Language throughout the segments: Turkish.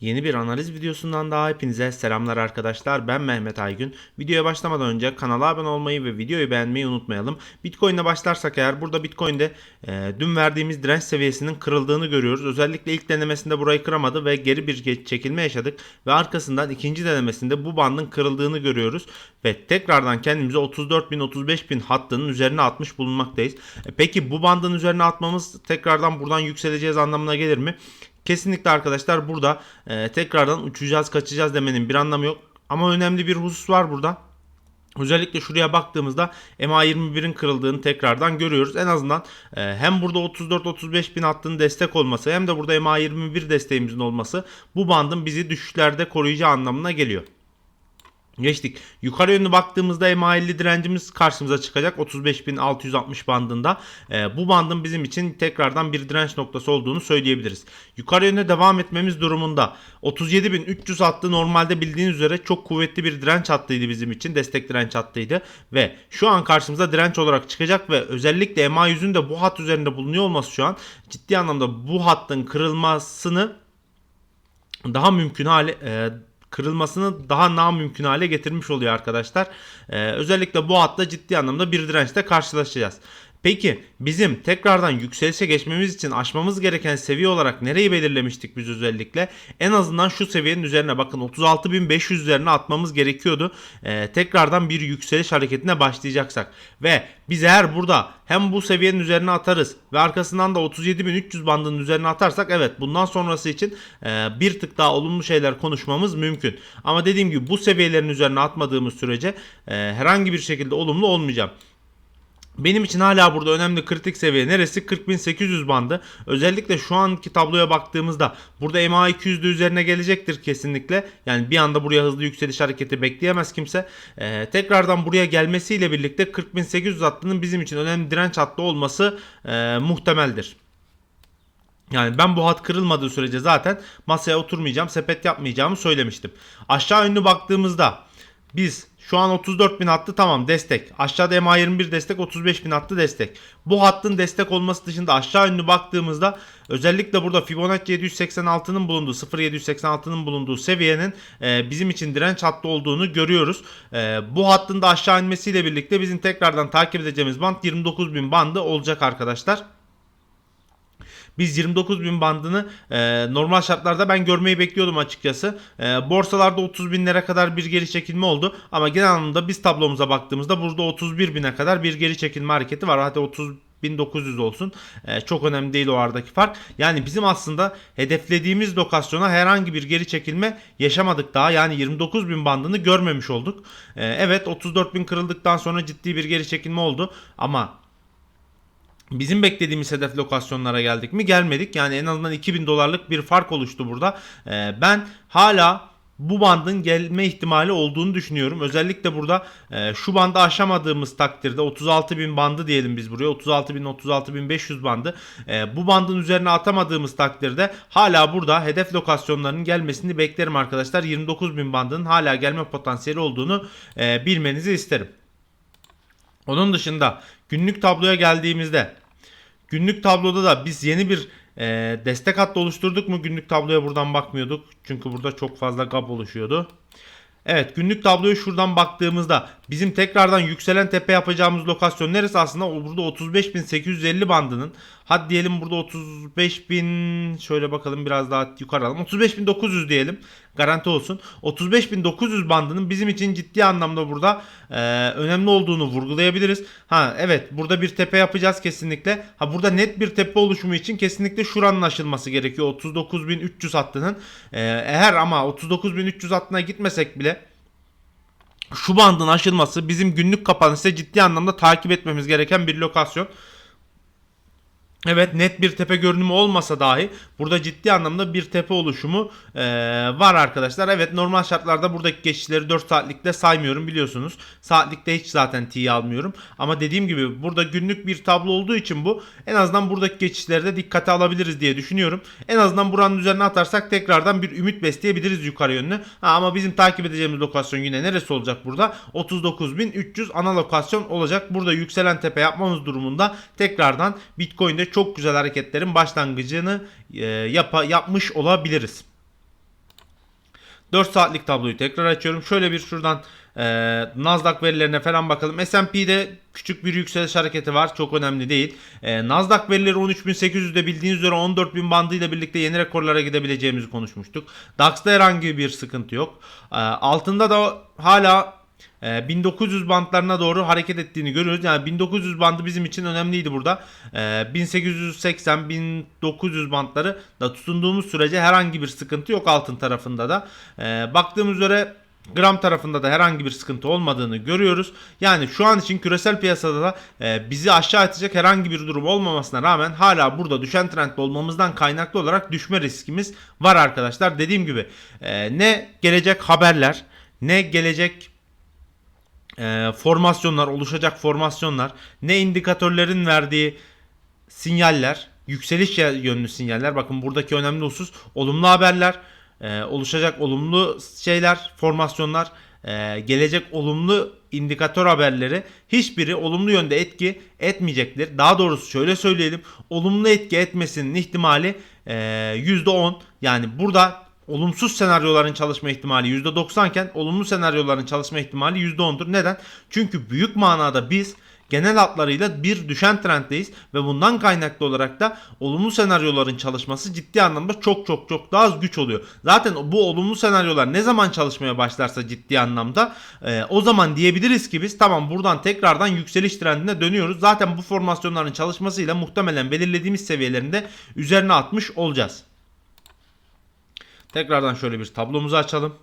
Yeni bir analiz videosundan daha hepinize selamlar arkadaşlar. Ben Mehmet Aygün. Videoya başlamadan önce kanala abone olmayı ve videoyu beğenmeyi unutmayalım. Bitcoin'e başlarsak eğer burada Bitcoin'de e, dün verdiğimiz direnç seviyesinin kırıldığını görüyoruz. Özellikle ilk denemesinde burayı kıramadı ve geri bir çekilme yaşadık. Ve arkasından ikinci denemesinde bu bandın kırıldığını görüyoruz. Ve tekrardan kendimizi 34.000-35.000 hattının üzerine atmış bulunmaktayız. E, peki bu bandın üzerine atmamız tekrardan buradan yükseleceğiz anlamına gelir mi? Kesinlikle arkadaşlar burada e, tekrardan uçacağız kaçacağız demenin bir anlamı yok. Ama önemli bir husus var burada. Özellikle şuraya baktığımızda MA21'in kırıldığını tekrardan görüyoruz. En azından e, hem burada 34-35 bin hattının destek olması hem de burada MA21 desteğimizin olması bu bandın bizi düşüşlerde koruyacağı anlamına geliyor. Geçtik. Yukarı yönlü baktığımızda MA50 direncimiz karşımıza çıkacak. 35.660 bandında. Ee, bu bandın bizim için tekrardan bir direnç noktası olduğunu söyleyebiliriz. Yukarı yöne devam etmemiz durumunda 37.300 hattı normalde bildiğiniz üzere çok kuvvetli bir direnç hattıydı bizim için. Destek direnç hattıydı. Ve şu an karşımıza direnç olarak çıkacak ve özellikle MA100'ün de bu hat üzerinde bulunuyor olması şu an ciddi anlamda bu hattın kırılmasını daha mümkün hale e, kırılmasını daha na mümkün hale getirmiş oluyor arkadaşlar. E, özellikle bu hatta ciddi anlamda bir dirençle karşılaşacağız. Peki bizim tekrardan yükselişe geçmemiz için aşmamız gereken seviye olarak nereyi belirlemiştik biz özellikle? En azından şu seviyenin üzerine bakın 36.500 üzerine atmamız gerekiyordu. Ee, tekrardan bir yükseliş hareketine başlayacaksak. Ve biz eğer burada hem bu seviyenin üzerine atarız ve arkasından da 37.300 bandının üzerine atarsak evet bundan sonrası için e, bir tık daha olumlu şeyler konuşmamız mümkün. Ama dediğim gibi bu seviyelerin üzerine atmadığımız sürece e, herhangi bir şekilde olumlu olmayacağım. Benim için hala burada önemli kritik seviye neresi? 40.800 bandı. Özellikle şu anki tabloya baktığımızda burada MA200'de üzerine gelecektir kesinlikle. Yani bir anda buraya hızlı yükseliş hareketi bekleyemez kimse. Ee, tekrardan buraya gelmesiyle birlikte 40.800 hattının bizim için önemli direnç hattı olması e, muhtemeldir. Yani ben bu hat kırılmadığı sürece zaten masaya oturmayacağım, sepet yapmayacağımı söylemiştim. Aşağı yönlü baktığımızda biz şu an 34 bin hattı tamam destek. Aşağıda MA21 destek 35 bin hattı destek. Bu hattın destek olması dışında aşağı yönlü baktığımızda özellikle burada Fibonacci 786'nın bulunduğu 0786'nın bulunduğu seviyenin e, bizim için direnç hattı olduğunu görüyoruz. E, bu hattın da aşağı inmesiyle birlikte bizim tekrardan takip edeceğimiz band 29 bin bandı olacak arkadaşlar. Biz 29 bin bandını e, normal şartlarda ben görmeyi bekliyordum açıkçası. E, borsalarda 30 binlere kadar bir geri çekilme oldu. Ama genel anlamda biz tablomuza baktığımızda burada 31 bine kadar bir geri çekilme hareketi var. Hatta 30 1900 olsun. E, çok önemli değil o aradaki fark. Yani bizim aslında hedeflediğimiz lokasyona herhangi bir geri çekilme yaşamadık daha. Yani 29 bin bandını görmemiş olduk. E, evet 34 bin kırıldıktan sonra ciddi bir geri çekilme oldu. Ama Bizim beklediğimiz hedef lokasyonlara geldik mi? Gelmedik. Yani en azından 2000 dolarlık bir fark oluştu burada. Ee, ben hala bu bandın gelme ihtimali olduğunu düşünüyorum. Özellikle burada e, şu bandı aşamadığımız takdirde 36.000 bandı diyelim biz buraya 36.000 36.500 bandı. E, bu bandın üzerine atamadığımız takdirde hala burada hedef lokasyonlarının gelmesini beklerim arkadaşlar. 29.000 bandının hala gelme potansiyeli olduğunu e, bilmenizi isterim. Onun dışında günlük tabloya geldiğimizde günlük tabloda da biz yeni bir e, destek hattı oluşturduk mu günlük tabloya buradan bakmıyorduk. Çünkü burada çok fazla gap oluşuyordu. Evet günlük tabloya şuradan baktığımızda bizim tekrardan yükselen tepe yapacağımız lokasyon neresi aslında burada 35.850 bandının hadi diyelim burada 35.000 şöyle bakalım biraz daha yukarı alalım 35.900 diyelim garanti olsun 35.900 bandının bizim için ciddi anlamda burada e, önemli olduğunu vurgulayabiliriz. Ha evet burada bir tepe yapacağız kesinlikle. Ha burada net bir tepe oluşumu için kesinlikle şuranın aşılması gerekiyor 39.300 hattının. E, eğer ama 39.300 hattına gitmesek bile şu bandın aşılması bizim günlük kapanışta ciddi anlamda takip etmemiz gereken bir lokasyon. Evet net bir tepe görünümü olmasa dahi burada ciddi anlamda bir tepe oluşumu e, var arkadaşlar. Evet normal şartlarda buradaki geçişleri 4 saatlikte saymıyorum biliyorsunuz. Saatlikte hiç zaten T'yi almıyorum. Ama dediğim gibi burada günlük bir tablo olduğu için bu en azından buradaki geçişleri de dikkate alabiliriz diye düşünüyorum. En azından buranın üzerine atarsak tekrardan bir ümit besleyebiliriz yukarı yönlü. Ha, ama bizim takip edeceğimiz lokasyon yine neresi olacak burada? 39.300 ana lokasyon olacak. Burada yükselen tepe yapmamız durumunda tekrardan Bitcoin'de çok güzel hareketlerin başlangıcını e, yapa, yapmış olabiliriz. 4 saatlik tabloyu tekrar açıyorum. Şöyle bir şuradan e, Nasdaq verilerine falan bakalım. S&P'de küçük bir yükseliş hareketi var. Çok önemli değil. E, Nasdaq verileri 13.800'de bildiğiniz üzere 14.000 bandıyla birlikte yeni rekorlara gidebileceğimizi konuşmuştuk. DAX'ta herhangi bir sıkıntı yok. E, altında da hala e, 1900 bantlarına doğru hareket ettiğini görüyoruz. Yani 1900 bandı bizim için önemliydi burada. E, 1880-1900 bantları da tutunduğumuz sürece herhangi bir sıkıntı yok altın tarafında da. E, baktığımız üzere gram tarafında da herhangi bir sıkıntı olmadığını görüyoruz. Yani şu an için küresel piyasada da e, bizi aşağı atacak herhangi bir durum olmamasına rağmen hala burada düşen trendde olmamızdan kaynaklı olarak düşme riskimiz var arkadaşlar. Dediğim gibi e, ne gelecek haberler ne gelecek e, formasyonlar, oluşacak formasyonlar, ne indikatörlerin verdiği sinyaller, yükseliş yönlü sinyaller. Bakın buradaki önemli husus olumlu haberler, e, oluşacak olumlu şeyler, formasyonlar, e, gelecek olumlu indikatör haberleri hiçbiri olumlu yönde etki etmeyecektir. Daha doğrusu şöyle söyleyelim, olumlu etki etmesinin ihtimali e, %10. Yani burada olumsuz senaryoların çalışma ihtimali %90 iken olumlu senaryoların çalışma ihtimali %10'dur. Neden? Çünkü büyük manada biz genel hatlarıyla bir düşen trenddeyiz ve bundan kaynaklı olarak da olumlu senaryoların çalışması ciddi anlamda çok çok çok daha az güç oluyor. Zaten bu olumlu senaryolar ne zaman çalışmaya başlarsa ciddi anlamda e, o zaman diyebiliriz ki biz tamam buradan tekrardan yükseliş trendine dönüyoruz. Zaten bu formasyonların çalışmasıyla muhtemelen belirlediğimiz seviyelerinde üzerine atmış olacağız. Tekrardan şöyle bir tablomuzu açalım.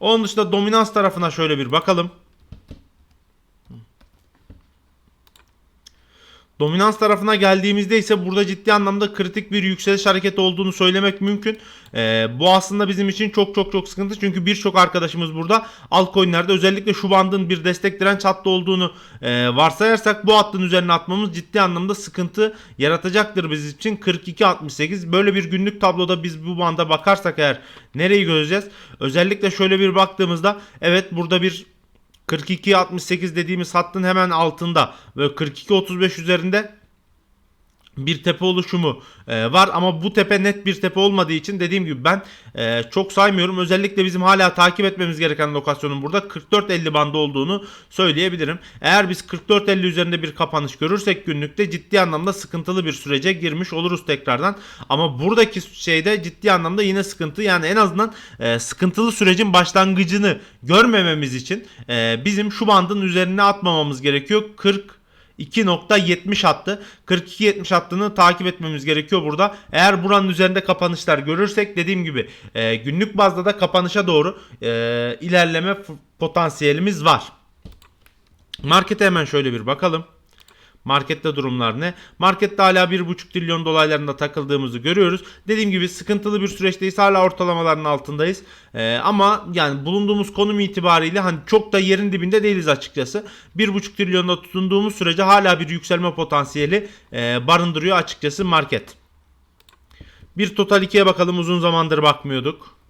Onun dışında dominans tarafına şöyle bir bakalım. Dominans tarafına geldiğimizde ise burada ciddi anlamda kritik bir yükseliş hareketi olduğunu söylemek mümkün. Ee, bu aslında bizim için çok çok çok sıkıntı. Çünkü birçok arkadaşımız burada altcoin'lerde özellikle şu bandın bir destek direnç hattı olduğunu e, varsayarsak bu hattın üzerine atmamız ciddi anlamda sıkıntı yaratacaktır bizim için. 42.68 böyle bir günlük tabloda biz bu banda bakarsak eğer nereyi göreceğiz? Özellikle şöyle bir baktığımızda evet burada bir 42-68 dediğimiz hattın hemen altında. Ve 42-35 üzerinde bir tepe oluşumu e, var ama bu tepe net bir tepe olmadığı için dediğim gibi ben e, çok saymıyorum. Özellikle bizim hala takip etmemiz gereken lokasyonun burada 44.50 bandı olduğunu söyleyebilirim. Eğer biz 44.50 üzerinde bir kapanış görürsek günlükte ciddi anlamda sıkıntılı bir sürece girmiş oluruz tekrardan. Ama buradaki şeyde ciddi anlamda yine sıkıntı yani en azından e, sıkıntılı sürecin başlangıcını görmememiz için e, bizim şu bandın üzerine atmamamız gerekiyor. 40 2.70 hattı. 42.70 hattını takip etmemiz gerekiyor burada. Eğer buranın üzerinde kapanışlar görürsek dediğim gibi e, günlük bazda da kapanışa doğru e, ilerleme potansiyelimiz var. Markete hemen şöyle bir bakalım. Markette durumlar ne? Markette hala 1,5 trilyon dolaylarında takıldığımızı görüyoruz. Dediğim gibi sıkıntılı bir süreçteyiz. Hala ortalamaların altındayız. Ee, ama yani bulunduğumuz konum itibariyle hani çok da yerin dibinde değiliz açıkçası. 1,5 trilyonda tutunduğumuz sürece hala bir yükselme potansiyeli e, barındırıyor açıkçası market. Bir Total 2'ye bakalım uzun zamandır bakmıyorduk.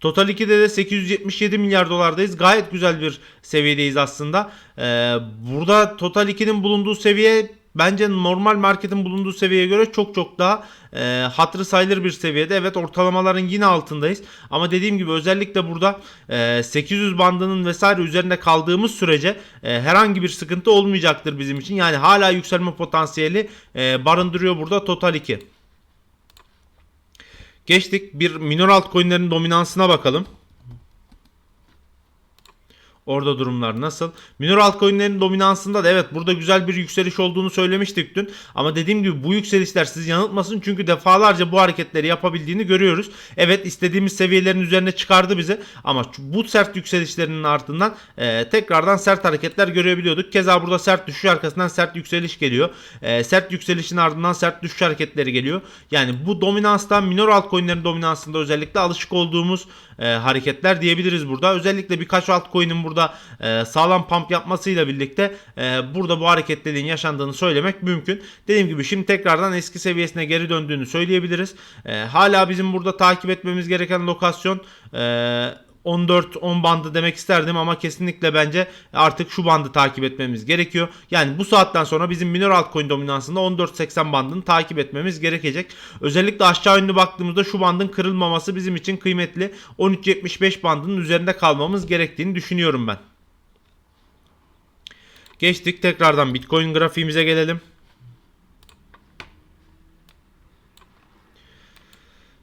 Total 2'de de 877 milyar dolardayız. Gayet güzel bir seviyedeyiz aslında. Ee, burada Total 2'nin bulunduğu seviye bence normal marketin bulunduğu seviyeye göre çok çok daha e, hatırı sayılır bir seviyede. Evet ortalamaların yine altındayız. Ama dediğim gibi özellikle burada e, 800 bandının vesaire üzerinde kaldığımız sürece e, herhangi bir sıkıntı olmayacaktır bizim için. Yani hala yükselme potansiyeli e, barındırıyor burada Total 2. Geçtik bir minor altcoin'lerin dominansına bakalım. Orada durumlar nasıl? Minor altcoin'lerin dominansında da evet burada güzel bir yükseliş olduğunu söylemiştik dün. Ama dediğim gibi bu yükselişler sizi yanıltmasın. Çünkü defalarca bu hareketleri yapabildiğini görüyoruz. Evet istediğimiz seviyelerin üzerine çıkardı bizi. Ama bu sert yükselişlerinin ardından e, tekrardan sert hareketler görebiliyorduk. Keza burada sert düşüş arkasından sert yükseliş geliyor. E, sert yükselişin ardından sert düşüş hareketleri geliyor. Yani bu dominanstan minor altcoin'lerin dominansında özellikle alışık olduğumuz e, hareketler diyebiliriz burada. Özellikle birkaç altcoin'in burada e, sağlam pump yapmasıyla birlikte e, burada bu hareketliliğin yaşandığını söylemek mümkün. Dediğim gibi şimdi tekrardan eski seviyesine geri döndüğünü söyleyebiliriz. E, hala bizim burada takip etmemiz gereken lokasyon e, 14-10 bandı demek isterdim ama kesinlikle bence artık şu bandı takip etmemiz gerekiyor. Yani bu saatten sonra bizim minor altcoin dominansında 14.80 bandını takip etmemiz gerekecek. Özellikle aşağı yönlü baktığımızda şu bandın kırılmaması bizim için kıymetli. 13.75 bandının üzerinde kalmamız gerektiğini düşünüyorum ben. Geçtik tekrardan Bitcoin grafiğimize gelelim.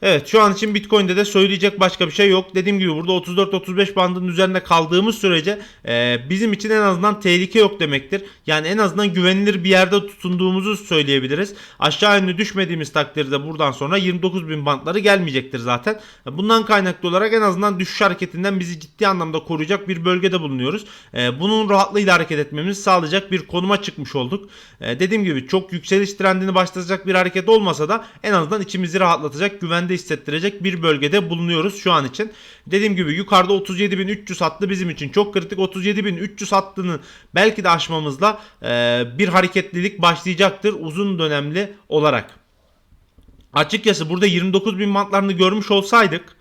Evet şu an için Bitcoin'de de söyleyecek başka bir şey yok. Dediğim gibi burada 34-35 bandının üzerinde kaldığımız sürece e, bizim için en azından tehlike yok demektir. Yani en azından güvenilir bir yerde tutunduğumuzu söyleyebiliriz. Aşağı yönlü düşmediğimiz takdirde buradan sonra 29 bin bandları gelmeyecektir zaten. Bundan kaynaklı olarak en azından düşüş hareketinden bizi ciddi anlamda koruyacak bir bölgede bulunuyoruz. E, bunun rahatlığıyla hareket etmemizi sağlayacak bir konuma çıkmış olduk. E, dediğim gibi çok yükseliş trendini başlatacak bir hareket olmasa da en azından içimizi rahatlatacak güvende hissettirecek bir bölgede bulunuyoruz şu an için. Dediğim gibi yukarıda 37.300 hattı bizim için çok kritik. 37.300 hattını belki de aşmamızla e, bir hareketlilik başlayacaktır uzun dönemli olarak. Açıkçası burada 29.000 bantlarını görmüş olsaydık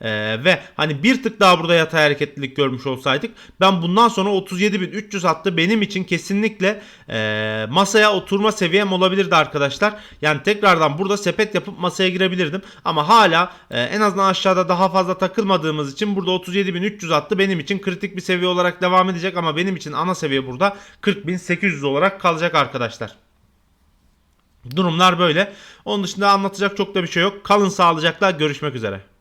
ee, ve hani bir tık daha burada yatay hareketlilik görmüş olsaydık ben bundan sonra 37.300 hattı benim için kesinlikle e, masaya oturma seviyem olabilirdi arkadaşlar. Yani tekrardan burada sepet yapıp masaya girebilirdim ama hala e, en azından aşağıda daha fazla takılmadığımız için burada 37.300 hattı benim için kritik bir seviye olarak devam edecek ama benim için ana seviye burada 40.800 olarak kalacak arkadaşlar. Durumlar böyle. Onun dışında anlatacak çok da bir şey yok. Kalın sağlıcakla görüşmek üzere.